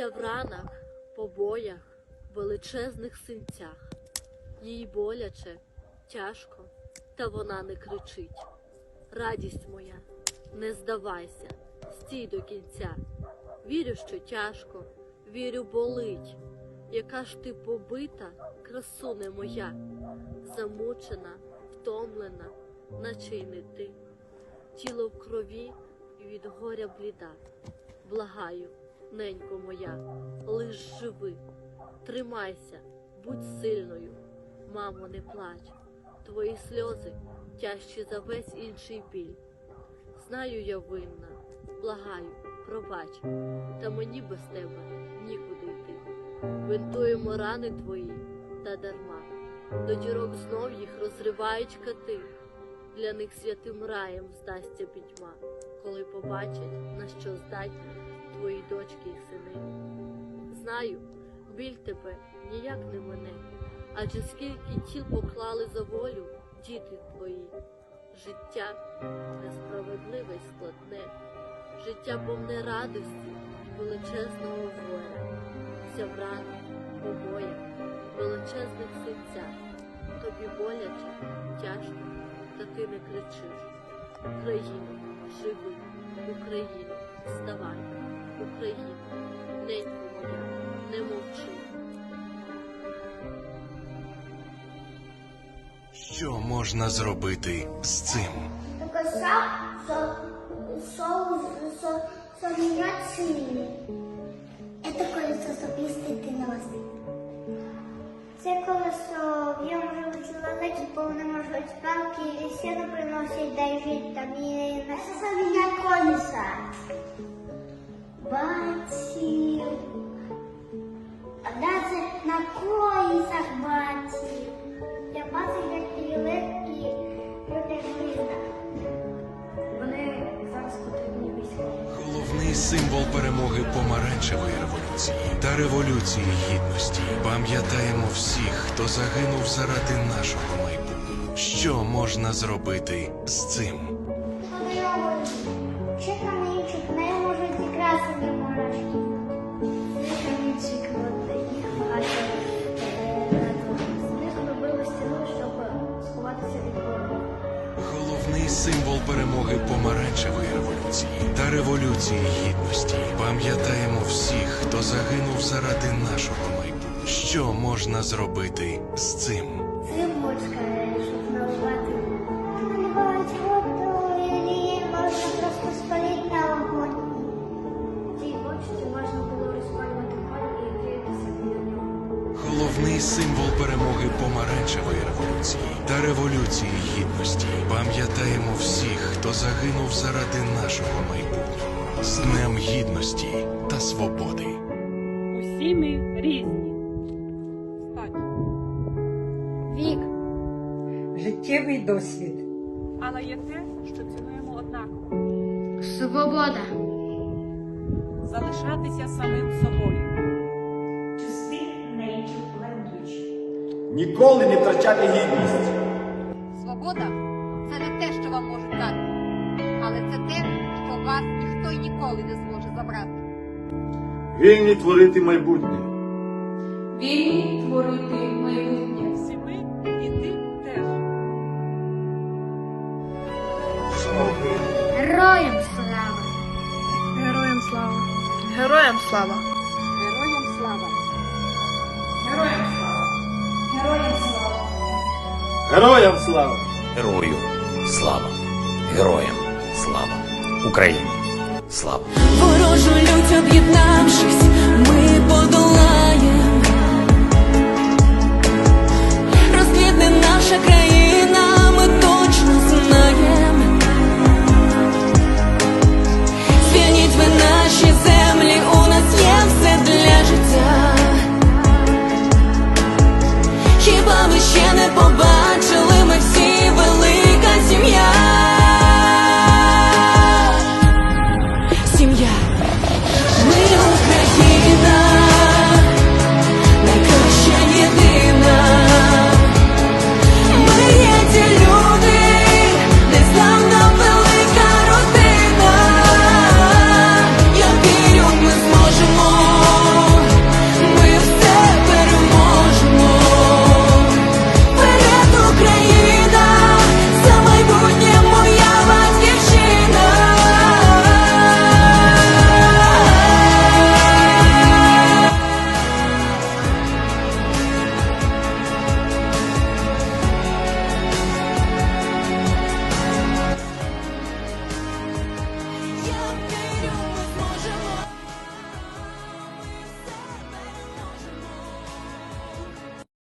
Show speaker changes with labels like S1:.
S1: Вся в ранах, побоях, величезних синцях. Їй боляче, тяжко, та вона не кричить. Радість моя, не здавайся, стій до кінця. Вірю, що тяжко, вірю, болить. Яка ж ти побита, красуне моя, замучена, втомлена, наче й не ти. Тіло в крові і від горя бліда. Благаю, ненько моя, лиш живи, тримайся, будь сильною, мамо, не плач, твої сльози тяжчі за весь інший біль. Знаю, я винна, благаю, пробач, та мені без тебе нікуди йти. Бинтуємо рани твої та дарма, до дірок знов їх розривають кати. Для них святим раєм здасться пітьма, коли побачать, на що здатні твої дочки і сини. Знаю, біль тебе ніяк не мене, адже скільки тіл поклали за волю діти твої. Життя несправедливе й складне, життя повне радості й величезного горя, вся в ранах, побоях, величезних синцях. Тобі боляче, тяжко, та ти не кричиш. Україно, живи, Україно, вставай, Україно, ненько моя, не мовчи.
S2: Що можна зробити з цим?
S3: Только сам со, со, со, сомнячий. Это колесо особистий нос. Це колесо в ньому живуть чоловіки, бо вони можуть спанки і сіно приносять, дай жити там і на самія колеса. Бачив. А навіть на колесах бачив. Я бачив, як Ілик і люди Вони зараз потрібні військові.
S2: Головний символ перемоги помаранчевої революції та революції гідності. Пам'ятаємо всіх, хто загинув заради нашого майбутнього. Що можна зробити з цим?
S3: Подойовують.
S2: Символ перемоги помаранчевої революції та революції гідності. Пам'ятаємо всіх, хто загинув заради нашого майбутнього. Що можна зробити з цим?
S3: Цибочка, щоб наливати. Наливають воду, і її можна просто спалити на огонь. В бочці можна було розпалювати огонь і грітися.
S2: Головний символ перемоги помаранчевої революції та революції гідності. Пам'ятаємо всіх, хто загинув заради нашого майбутнього. З Днем Гідності та Свободи.
S4: Усі ми різні. Стать.
S3: Вік.
S5: життєвий досвід,
S4: Але є те, що цінуємо однаково.
S3: Свобода.
S4: Залишатися самим собою.
S6: Ніколи не втрачати гідність.
S7: Свобода це не те, що вам можуть дати, але це те, що вас ніхто й ніколи не зможе забрати.
S6: Вільні творити майбутнє.
S8: Вільні творити майбутнє.
S4: Всі ми і ти теж.
S3: Героям слава.
S1: Героям слава! Героям слава!
S7: Героям слава!
S8: Героям слава! Героям слава!
S6: Героям слава!
S9: Герою слава! Героям слава! Україні! Слава!
S10: Ворожу лють об'єднавшись, ми подолаєм.